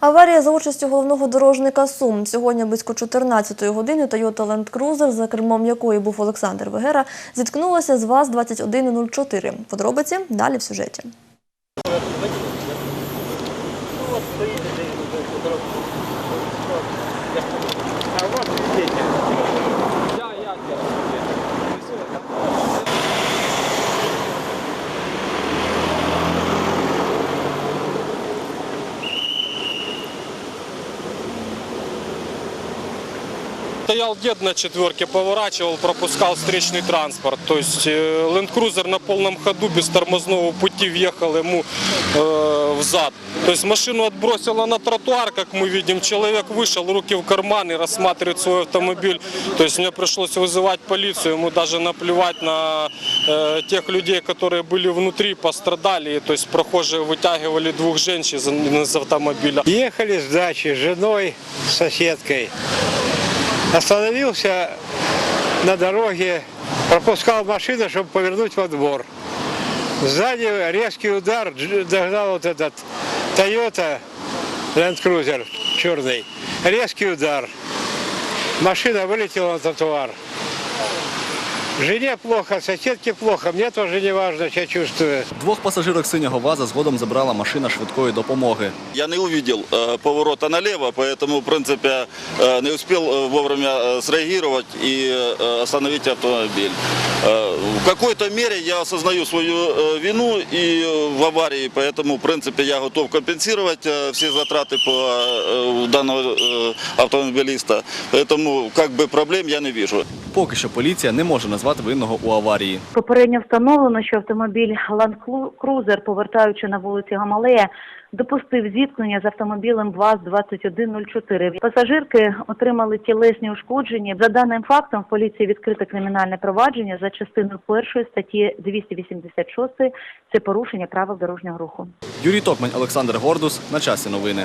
Аварія за участю головного дорожника Сум. Сьогодні близько 14-ї години Toyota Land Cruiser, за кермом якої був Олександр Вегера, зіткнулася з ВАЗ-2104. Подробиці далі в сюжеті. Стоял дед на четверке, поворачивал, пропускал встречный транспорт. То есть э, Land Cruiser на полном ходу без тормозного пути въехал ему э, в зад. То есть машину отбросило на тротуар, как мы видим. Человек вышел, руки в карманы, рассматривает свой автомобиль. То есть мне пришлось вызывать полицию, ему даже наплевать на э, тех людей, которые были внутри, пострадали. То есть прохожие вытягивали двух женщин из- из автомобиля. Ехали с дачи с женой, с соседкой. Остановился на дороге, пропускал машину, чтобы повернуть во двор. Сзади резкий удар, дж- догнал вот этот Toyota Land Cruiser черный. Резкий удар. Машина вылетела на тротуар. Жене плохо, соседке плохо, мне тоже не важно, себя чувствую. Двох пасажирок синього ваза згодом забрала машина швидкої допомоги. Я не увидел э, поворота налево, поэтому, в принципе, э, не успел э, вовремя э, среагировать и э, остановить автомобиль. Э, в какой-то мере я осознаю свою э, вину и э, в аварии, поэтому, в принципе, я готов компенсировать э, все затраты по э, данного э, автомобилиста. Поэтому, как бы, проблем я не вижу. Поки що поліція не може назвати винного у аварії. Попередньо встановлено, що автомобіль Land Cruiser, повертаючи на вулиці Гамалея, допустив зіткнення з автомобілем ВАЗ-2104. Пасажирки отримали тілесні ушкодження. За даним фактом, в поліції відкрите кримінальне провадження за частиною першої статті 286 – це порушення правил дорожнього руху. Юрій Токмань, Олександр Гордус. На часі новини.